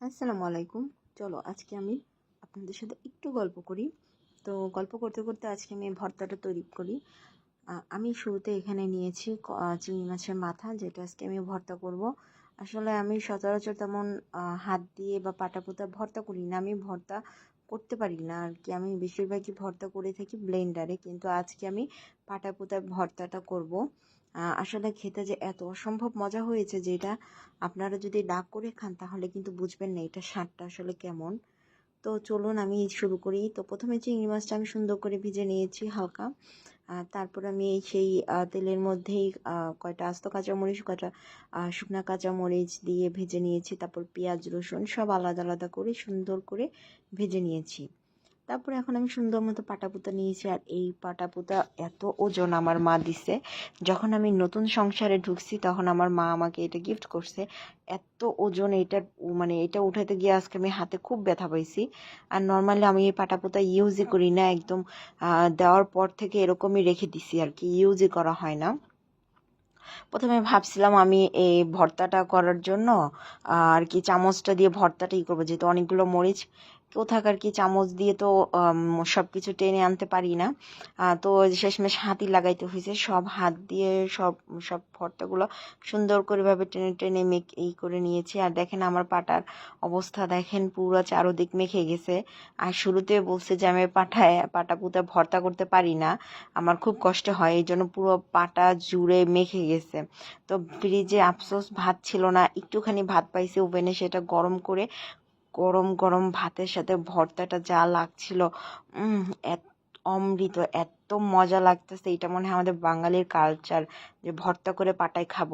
আসসালামু আলাইকুম। চলো আজকে আমি আপনাদের সাথে একটু গল্প করি। তো গল্প করতে করতে আজকে আমি ভর্তাটা তৈরি করি। আমি শুরুতে এখানে নিয়েছি চিংড়ি মাছের মাথা, যেটা আজকে আমি ভর্তা করব। আসলে আমি সচরাচর তেমন হাত দিয়ে বা পাটা পোতা ভর্তা করি না। আমি ভর্তা করতে পারি না আর কি আমি বেশিরভাগই ভর্তা করে থাকি ব্লেন্ডারে। কিন্তু আজকে আমি পাটা পোতা ভর্তাটা করব। আসলে খেতে যে এত অসম্ভব মজা হয়েছে যে এটা আপনারা যদি ডাক করে খান, তাহলে কিন্তু বুঝবেন না এটা স্বাদটা আসলে কেমন। তো চলুন আমি শুরু করি। তো প্রথমে চিংড়ি মাছটা আমি সুন্দর করে ভেজে নিয়েছি হালকা। তারপর আমি সেই তেলের মধ্যেই কয়টা আস্ত কাঁচামরিচ, কয়টা শুকনা কাঁচামরিচ দিয়ে ভেজে নিয়েছি। তারপর পেঁয়াজ, রসুন সব আলাদা আলাদা করে সুন্দর করে ভেজে নিয়েছি। তারপরে এখন আমি সুন্দর মতো পাটাপুতা নিয়েছি আর এই পাটাপুতা এত ওজন আমার মা দিছে। যখন আমি নতুন সংসারে ঢুকছি তখন আমার মা আমাকে এটা গিফট করছে। এত ওজন এটা মানে এটা উঠাতে গিয়ে আজকে আমি হাতে খুব ব্যথা পাইছি। আর নর্মালি আমি এই পাটাপুতা ইউজই করি না, একদম দেওয়ার পর থেকে এরকমই রেখে দিছি আর কি ইউজই করা হয় না। প্রথমে ভাবছিলাম আমি এই ভর্তাটা করার জন্য, আর কি চামচটা দিয়ে ভর্তাটা ই করব, যেহেতু অনেকগুলো মরিচ, কোথাকার কি চামচ দিয়ে তো সব কিছু টেনে আনতে পারি না। তো শেষমেশ হাতই লাগাইতে হয়েছে সব হাত দিয়ে সব সব ভর্তাগুলো সুন্দর করে ভাবে টেনে টেনে মেক এই করে নিয়েছি। আর দেখেন আমার পাটার অবস্থা, দেখেন পুরো চারোদিক মেখে গেছে। আর শুরুতে বলছে যে আমি পাঠায় পাটা পুতা ভর্তা করতে পারি না, আমার খুব কষ্ট হয় এই জন্য পুরো পাটা জুড়ে মেখে গেছে। তো ফ্রিজে আফসোস, ভাত ছিল না। একটুখানি ভাত পাইছি ওভেনে সেটা গরম করে গরম গরম ভাতের সাথে ভর্তাটা যা লাগছিল এত অমৃত, এত মজা লাগতেছে। এটা মনে হয় আমাদের বাঙালির কালচার যে ভর্তা করে পাটায় খাব।